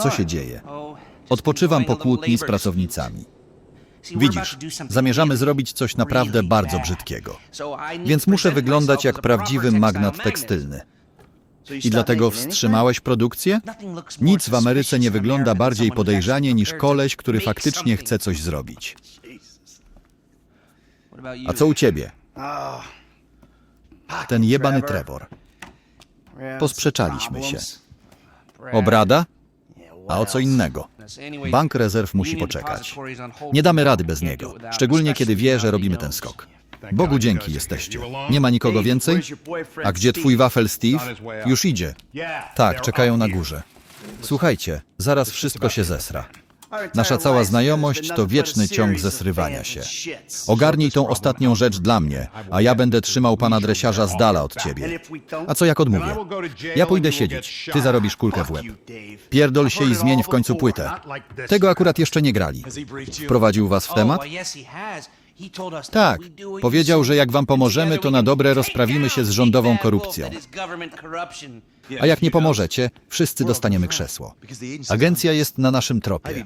Co się dzieje? Odpoczywam po kłótni z pracownicami. Widzisz, zamierzamy zrobić coś naprawdę bardzo brzydkiego. Więc muszę wyglądać jak prawdziwy magnat tekstylny. I dlatego wstrzymałeś produkcję? Nic w Ameryce nie wygląda bardziej podejrzanie niż koleś, który faktycznie chce coś zrobić. A co u ciebie? Ten jebany Trevor. Posprzeczaliśmy się. Obrada? A o co innego? Bank rezerw musi poczekać. Nie damy rady bez niego, szczególnie kiedy wie, że robimy ten skok. Bogu dzięki jesteście. Nie ma nikogo więcej? A gdzie twój wafel Steve? Już idzie. Tak, czekają na górze. Słuchajcie, zaraz wszystko się zesra. Nasza cała znajomość to wieczny ciąg zesrywania się. Ogarnij tą ostatnią rzecz dla mnie, a ja będę trzymał pana dresiarza z dala od ciebie. A co jak odmówię? Ja pójdę siedzieć, ty zarobisz kulkę w łeb. Pierdol się i zmień w końcu płytę. Tego akurat jeszcze nie grali. Wprowadził was w temat? Tak. Powiedział, że jak wam pomożemy, to na dobre rozprawimy się z rządową korupcją. A jak nie pomożecie, wszyscy dostaniemy krzesło. Agencja jest na naszym tropie.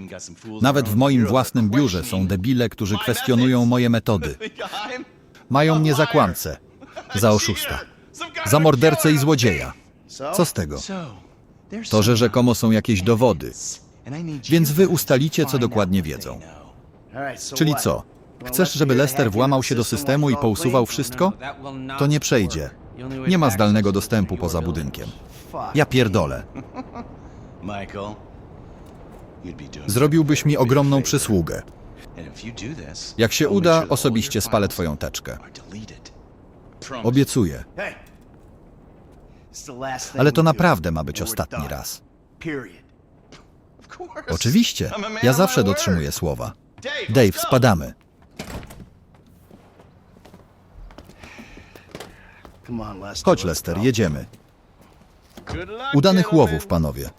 Nawet w moim własnym biurze są debile, którzy kwestionują moje metody. Mają mnie za kłamcę, za oszusta, za mordercę i złodzieja. Co z tego? To, że rzekomo są jakieś dowody. Więc wy ustalicie, co dokładnie wiedzą. Czyli co? Chcesz, żeby Lester włamał się do systemu i pousuwał wszystko? To nie przejdzie. Nie ma zdalnego dostępu poza budynkiem. Ja pierdolę. Zrobiłbyś mi ogromną przysługę. Jak się uda, osobiście spalę twoją teczkę. Obiecuję. Ale to naprawdę ma być ostatni raz. Oczywiście. Ja zawsze dotrzymuję słowa. Dave, spadamy. Chodź, Lester, jedziemy. Udanych łowów, panowie.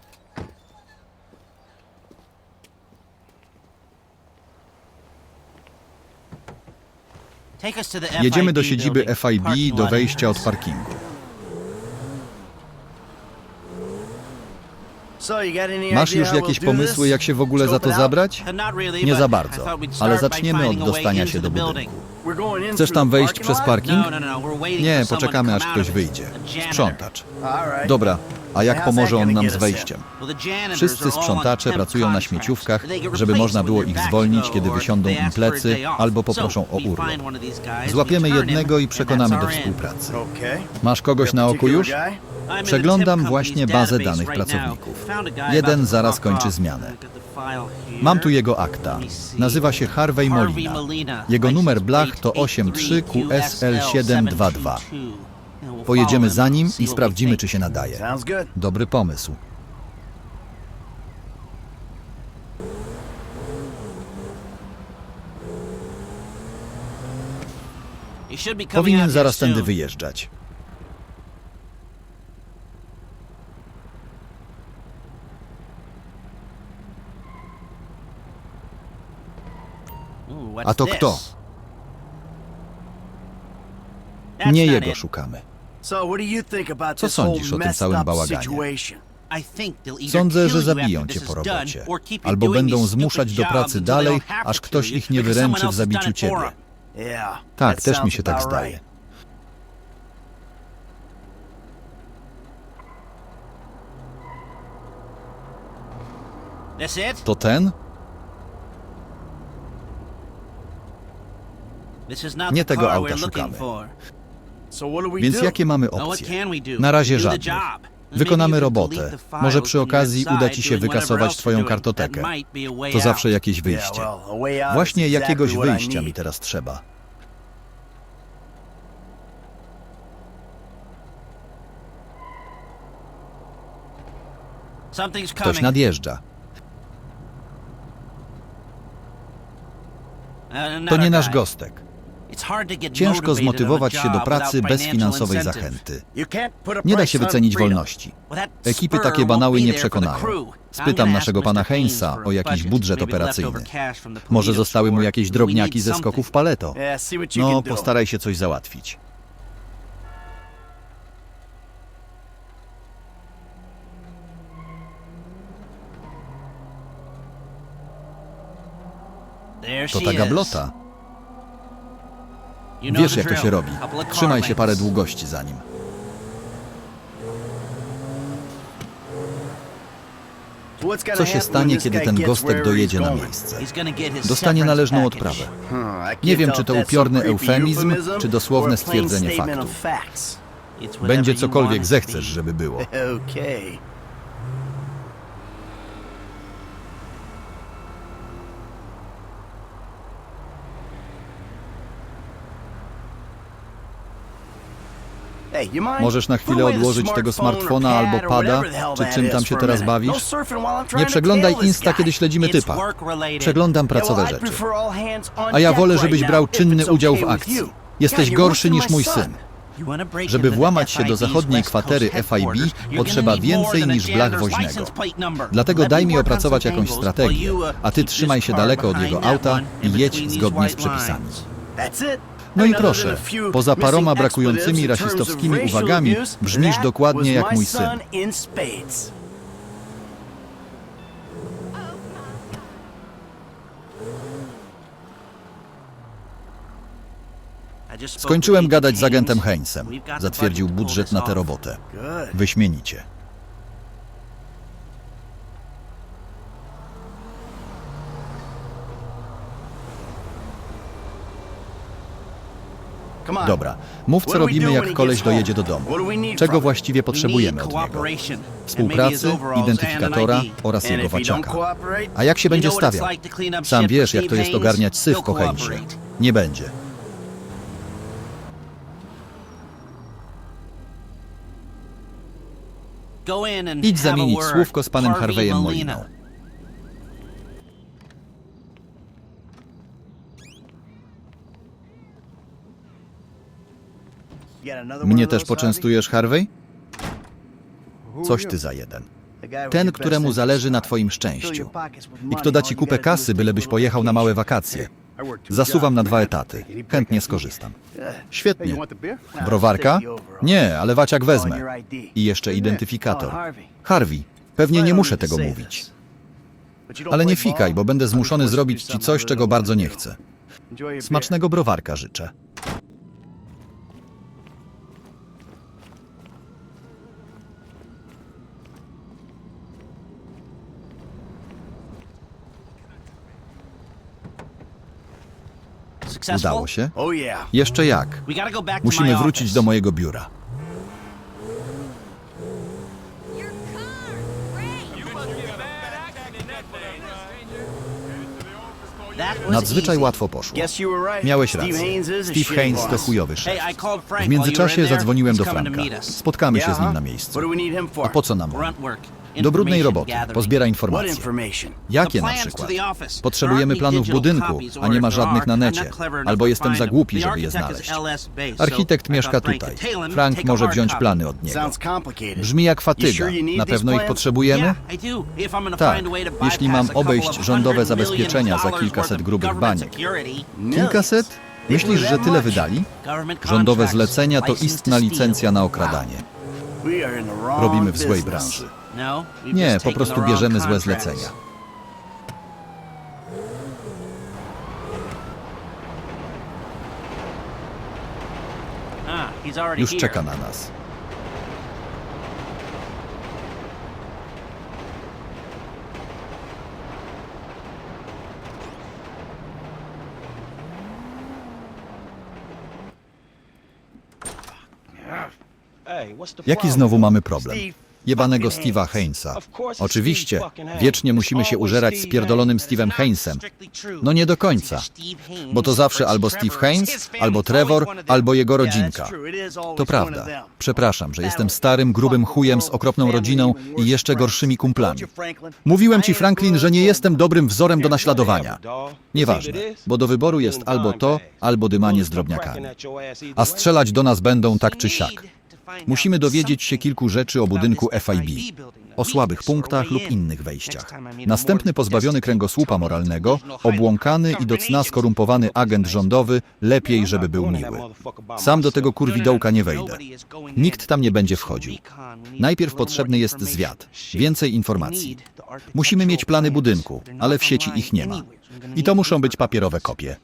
Jedziemy do siedziby FIB do wejścia od parkingu. Masz już jakieś pomysły, jak się w ogóle za to zabrać? Nie za bardzo, ale zaczniemy od dostania się do budynku. Chcesz tam wejść przez parking? Nie, poczekamy aż ktoś wyjdzie. Sprzątacz. Dobra, a jak pomoże on nam z wejściem? Wszyscy sprzątacze pracują na śmieciówkach, żeby można było ich zwolnić, kiedy wysiądą im plecy albo poproszą o urlop. Złapiemy jednego i przekonamy do współpracy. Masz kogoś na oku już? Przeglądam właśnie bazę danych pracowników. Jeden zaraz kończy zmianę. Mam tu jego akta. Nazywa się Harvey Molina. Jego numer blach to 83QSL722. Pojedziemy za nim i sprawdzimy, czy się nadaje. Sounds good. Dobry pomysł. Powinien zaraz tędy wyjeżdżać. A to kto? Nie jego szukamy. So what do you think about Co sądzisz o tym całym bałaganie? Sądzę, że zabiją cię po robocie. Albo będą zmuszać do pracy dalej, aż ktoś ich nie wyręczy w zabiciu ciebie. Tak, też mi się tak zdaje. To ten? Nie tego auta szukamy. Więc jakie mamy opcje? Na razie żadnych. Wykonamy robotę. Może przy okazji uda ci się wykasować twoją kartotekę. To zawsze jakieś wyjście. Właśnie jakiegoś wyjścia mi teraz trzeba. Ktoś nadjeżdża. To nie nasz gostek. Ciężko zmotywować się do pracy bez finansowej zachęty. Nie da się wycenić wolności. Ekipy takie banały nie przekonają. Spytam naszego pana Heinza o jakiś budżet operacyjny. Może zostały mu jakieś drobniaki ze skoków paleto. No, postaraj się coś załatwić. To ta gablota. Wiesz jak to się robi. Trzymaj się parę długości za nim. Co się stanie, kiedy ten gostek dojedzie na miejsce? Dostanie należną odprawę. Can't Nie wiem, czy to upiorny eufemizm, czy dosłowne stwierdzenie whatever Będzie cokolwiek zechcesz, żeby było. Możesz na chwilę odłożyć tego smartfona albo pada, czy czym tam się a teraz bawisz? No Nie przeglądaj Insta, kiedy śledzimy typa. Przeglądam pracowe rzeczy. A ja wolę, żebyś brał czynny udział w akcji. Jesteś gorszy niż mój syn. Żeby włamać się do zachodniej kwatery FIB, potrzeba więcej a niż blach woźnego. Dlatego daj mi opracować jakąś strategię, you, uh, a ty trzymaj się daleko od jego auta i jedź zgodnie z przepisami. No i proszę, poza paroma brakującymi rasistowskimi uwagami, brzmisz dokładnie jak mój syn. Skończyłem gadać z Agent agentem the Zatwierdził budżet na tę robotę. Wyśmienicie. Dobra, mów co robimy jak koleś dojedzie do domu. Czego właściwie potrzebujemy od niego? Współpracy, identyfikatora oraz jego waciaka. A jak się będzie stawiał? Sam wiesz, jak to jest ogarniać syf cooperate. Nie będzie. Idź zamienić słówko z panem Harvey Harveyem. Moliną. Mnie też poczęstujesz, Harvey? Coś ty za jeden. Ten, któremu zależy na twoim szczęściu. I kto da ci kupę kasy, bylebyś pojechał na małe wakacje. Zasuwam na dwa etaty. Chętnie skorzystam. Świetnie. Browarka? Nie, ale waciak wezmę. I jeszcze identyfikator. Harvey, pewnie nie muszę tego mówić. Ale nie fikaj, bo będę zmuszony zrobić ci coś, czego bardzo nie chcę. Smacznego browarka życzę. Udało się? Oh. Jeszcze jak. Musimy wrócić do mojego biura. Was Nadzwyczaj łatwo poszło. Miałeś rację. Steve Haynes to chujowy szef. W międzyczasie zadzwoniłem do Franka. Spotkamy się z nim na miejscu. A po co nam on? Do brudnej roboty. Pozbiera informacje. Jakie na przykład? Potrzebujemy planów budynku, a nie ma żadnych na necie. Albo jestem za głupi, żeby je znaleźć. Architekt mieszka tutaj. Frank może wziąć plany od niego. Brzmi jak fatyga. Na pewno ich potrzebujemy? Tak, jeśli mam obejść rządowe zabezpieczenia za kilkaset grubych baniek. Kilkaset? Myślisz, że tyle wydali? Rządowe zlecenia to istna licencja na okradanie. Robimy w złej branży. No, Nie, po prostu bierzemy złe zlecenia. Ah, Już czeka na nas. Jaki znowu mamy problem? Jebanego Steve'a Hainesa. Oczywiście, wiecznie musimy się użerać z pierdolonym Steve'em Hainesem. No nie do końca. Bo to zawsze albo Steve Haynes, albo Trevor, albo jego rodzinka. To prawda. Przepraszam, że jestem starym, grubym chujem z okropną rodziną i jeszcze gorszymi kumplami. Mówiłem ci, Franklin, że nie jestem dobrym wzorem do naśladowania. Nieważne, bo do wyboru jest albo to, albo dymanie z drobniakami. A strzelać do nas będą tak czy siak. Musimy dowiedzieć się kilku rzeczy o budynku FIB. o słabych punktach lub innych wejściach. Następny pozbawiony kręgosłupa moralnego, obłąkany i do cna skorumpowany agent rządowy, lepiej, żeby był miły. Sam do tego kurwidołka nie wejdę. Nikt tam nie będzie wchodził. Najpierw potrzebny jest zwiat, więcej informacji. Musimy mieć plany budynku, ale w sieci ich nie ma. I to muszą być papierowe kopie.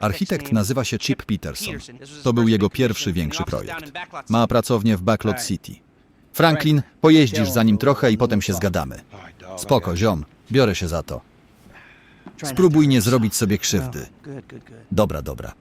Architekt nazywa się Chip Peterson. To był jego pierwszy większy projekt. Ma pracownię w Backlot City. Franklin, pojeździsz za nim trochę i potem się zgadamy. Spoko, ziom, biorę się za to. Spróbuj nie zrobić sobie krzywdy. Dobra, dobra.